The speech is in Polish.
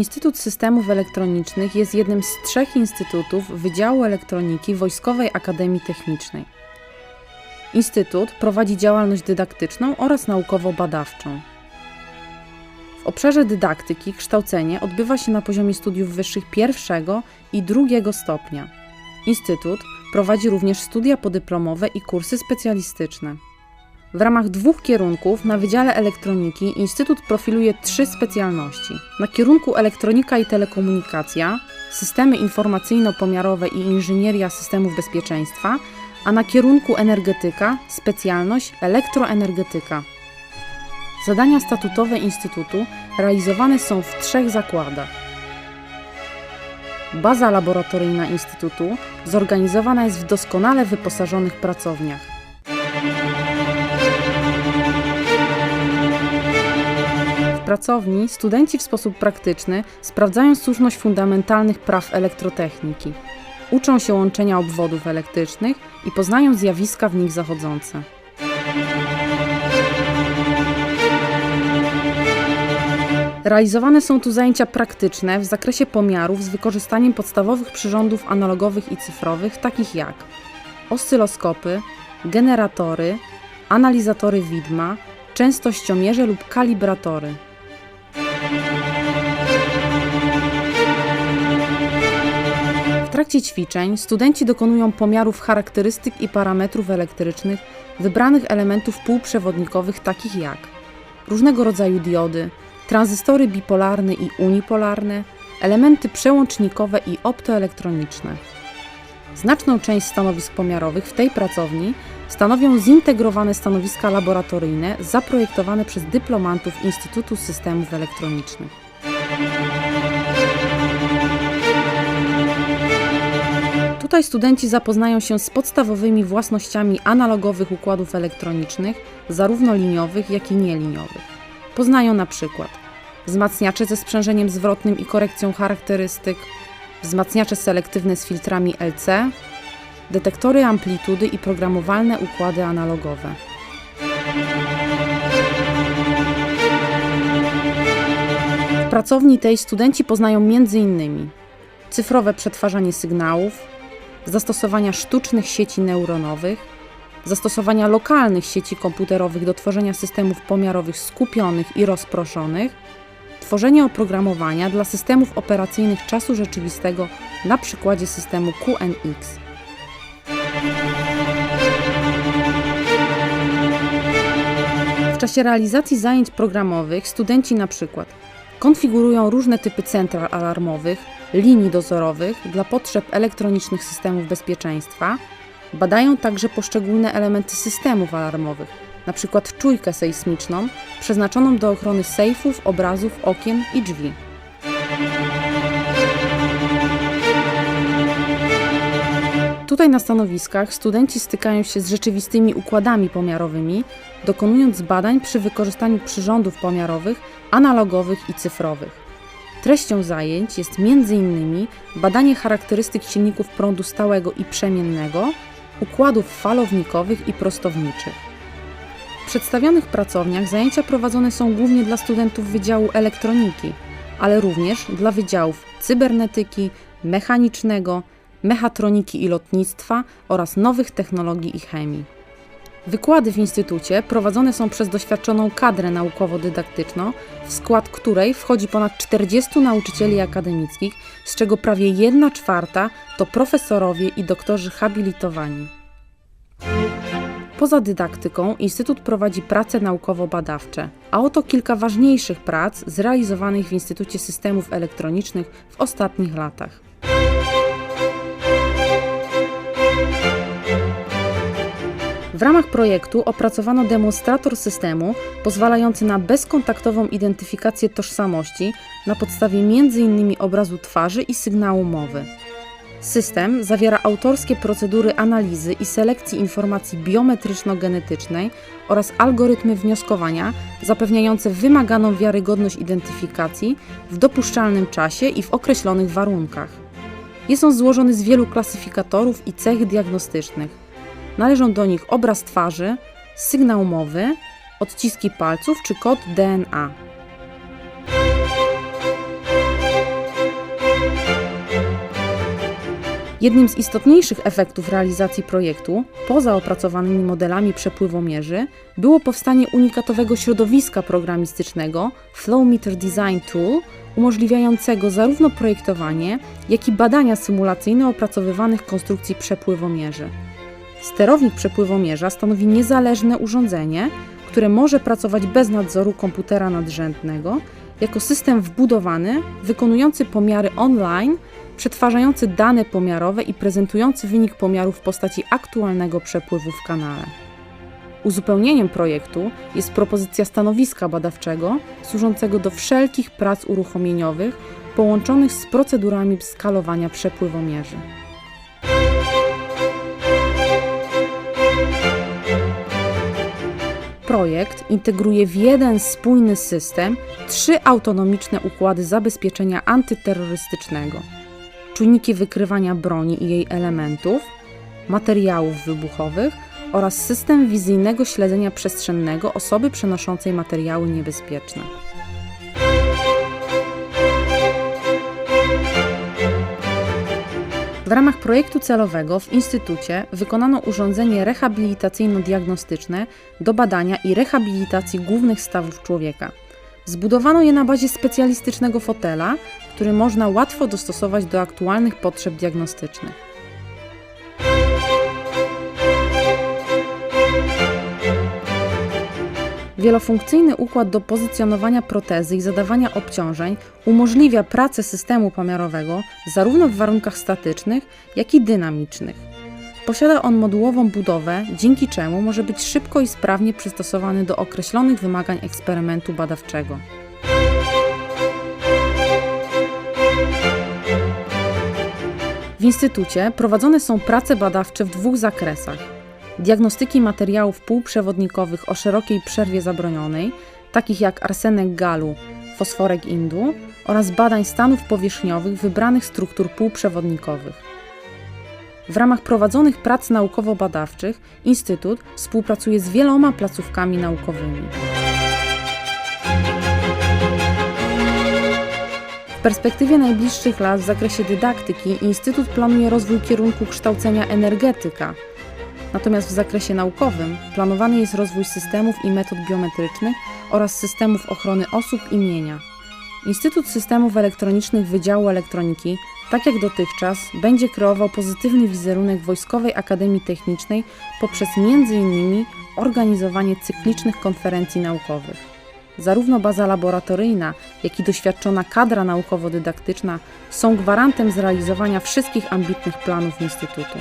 Instytut Systemów Elektronicznych jest jednym z trzech instytutów Wydziału Elektroniki Wojskowej Akademii Technicznej. Instytut prowadzi działalność dydaktyczną oraz naukowo-badawczą. W obszarze dydaktyki kształcenie odbywa się na poziomie studiów wyższych pierwszego i drugiego stopnia. Instytut prowadzi również studia podyplomowe i kursy specjalistyczne. W ramach dwóch kierunków na Wydziale Elektroniki Instytut profiluje trzy specjalności. Na kierunku Elektronika i Telekomunikacja, Systemy Informacyjno-Pomiarowe i Inżynieria Systemów Bezpieczeństwa, a na kierunku Energetyka specjalność Elektroenergetyka. Zadania statutowe Instytutu realizowane są w trzech zakładach. Baza laboratoryjna Instytutu zorganizowana jest w doskonale wyposażonych pracowniach. Pracowni studenci w sposób praktyczny sprawdzają słuszność fundamentalnych praw elektrotechniki. Uczą się łączenia obwodów elektrycznych i poznają zjawiska w nich zachodzące. Realizowane są tu zajęcia praktyczne w zakresie pomiarów z wykorzystaniem podstawowych przyrządów analogowych i cyfrowych, takich jak oscyloskopy, generatory, analizatory widma, częstościomierze lub kalibratory. Trakcie ćwiczeń studenci dokonują pomiarów charakterystyk i parametrów elektrycznych wybranych elementów półprzewodnikowych takich jak różnego rodzaju diody, tranzystory bipolarne i unipolarne, elementy przełącznikowe i optoelektroniczne. Znaczną część stanowisk pomiarowych w tej pracowni stanowią zintegrowane stanowiska laboratoryjne zaprojektowane przez dyplomantów Instytutu Systemów Elektronicznych. Tutaj studenci zapoznają się z podstawowymi własnościami analogowych układów elektronicznych, zarówno liniowych, jak i nieliniowych. Poznają na przykład wzmacniacze ze sprzężeniem zwrotnym i korekcją charakterystyk, wzmacniacze selektywne z filtrami LC, detektory amplitudy i programowalne układy analogowe. W pracowni tej studenci poznają m.in. cyfrowe przetwarzanie sygnałów, zastosowania sztucznych sieci neuronowych, zastosowania lokalnych sieci komputerowych do tworzenia systemów pomiarowych skupionych i rozproszonych, tworzenie oprogramowania dla systemów operacyjnych czasu rzeczywistego na przykładzie systemu QNX. W czasie realizacji zajęć programowych studenci na przykład konfigurują różne typy central alarmowych, linii dozorowych dla potrzeb elektronicznych systemów bezpieczeństwa, badają także poszczególne elementy systemów alarmowych, np. czujkę sejsmiczną przeznaczoną do ochrony sejfów, obrazów, okien i drzwi. Tutaj na stanowiskach studenci stykają się z rzeczywistymi układami pomiarowymi, dokonując badań przy wykorzystaniu przyrządów pomiarowych analogowych i cyfrowych. Treścią zajęć jest m.in. badanie charakterystyk silników prądu stałego i przemiennego, układów falownikowych i prostowniczych. W przedstawionych pracowniach zajęcia prowadzone są głównie dla studentów Wydziału Elektroniki, ale również dla wydziałów cybernetyki, mechanicznego, mechatroniki i lotnictwa oraz nowych technologii i chemii. Wykłady w instytucie prowadzone są przez doświadczoną kadrę naukowo-dydaktyczną, w skład której wchodzi ponad 40 nauczycieli akademickich, z czego prawie 1 czwarta to profesorowie i doktorzy habilitowani. Poza dydaktyką Instytut prowadzi prace naukowo-badawcze, a oto kilka ważniejszych prac zrealizowanych w Instytucie Systemów Elektronicznych w ostatnich latach. W ramach projektu opracowano demonstrator systemu pozwalający na bezkontaktową identyfikację tożsamości na podstawie m.in. obrazu twarzy i sygnału mowy. System zawiera autorskie procedury analizy i selekcji informacji biometryczno-genetycznej oraz algorytmy wnioskowania zapewniające wymaganą wiarygodność identyfikacji w dopuszczalnym czasie i w określonych warunkach. Jest on złożony z wielu klasyfikatorów i cech diagnostycznych. Należą do nich obraz twarzy, sygnał mowy, odciski palców czy kod DNA. Jednym z istotniejszych efektów realizacji projektu, poza opracowanymi modelami przepływomierzy, było powstanie unikatowego środowiska programistycznego Flowmeter Design Tool, umożliwiającego zarówno projektowanie, jak i badania symulacyjne opracowywanych konstrukcji przepływomierzy. Sterownik przepływomierza stanowi niezależne urządzenie, które może pracować bez nadzoru komputera nadrzędnego, jako system wbudowany, wykonujący pomiary online, przetwarzający dane pomiarowe i prezentujący wynik pomiaru w postaci aktualnego przepływu w kanale. Uzupełnieniem projektu jest propozycja stanowiska badawczego służącego do wszelkich prac uruchomieniowych połączonych z procedurami skalowania przepływomierzy. Projekt integruje w jeden spójny system trzy autonomiczne układy zabezpieczenia antyterrorystycznego: czujniki wykrywania broni i jej elementów, materiałów wybuchowych oraz system wizyjnego śledzenia przestrzennego osoby przenoszącej materiały niebezpieczne. W ramach projektu celowego w Instytucie wykonano urządzenie rehabilitacyjno-diagnostyczne do badania i rehabilitacji głównych stawów człowieka. Zbudowano je na bazie specjalistycznego fotela, który można łatwo dostosować do aktualnych potrzeb diagnostycznych. Wielofunkcyjny układ do pozycjonowania protezy i zadawania obciążeń umożliwia pracę systemu pomiarowego zarówno w warunkach statycznych, jak i dynamicznych. Posiada on modułową budowę, dzięki czemu może być szybko i sprawnie przystosowany do określonych wymagań eksperymentu badawczego. W Instytucie prowadzone są prace badawcze w dwóch zakresach diagnostyki materiałów półprzewodnikowych o szerokiej przerwie zabronionej, takich jak arsenek galu, fosforek indu, oraz badań stanów powierzchniowych wybranych struktur półprzewodnikowych. W ramach prowadzonych prac naukowo-badawczych Instytut współpracuje z wieloma placówkami naukowymi. W perspektywie najbliższych lat w zakresie dydaktyki Instytut planuje rozwój kierunku kształcenia energetyka, Natomiast w zakresie naukowym planowany jest rozwój systemów i metod biometrycznych oraz systemów ochrony osób i mienia. Instytut Systemów Elektronicznych Wydziału Elektroniki, tak jak dotychczas, będzie kreował pozytywny wizerunek Wojskowej Akademii Technicznej poprzez m.in. organizowanie cyklicznych konferencji naukowych. Zarówno baza laboratoryjna, jak i doświadczona kadra naukowo-dydaktyczna są gwarantem zrealizowania wszystkich ambitnych planów Instytutu.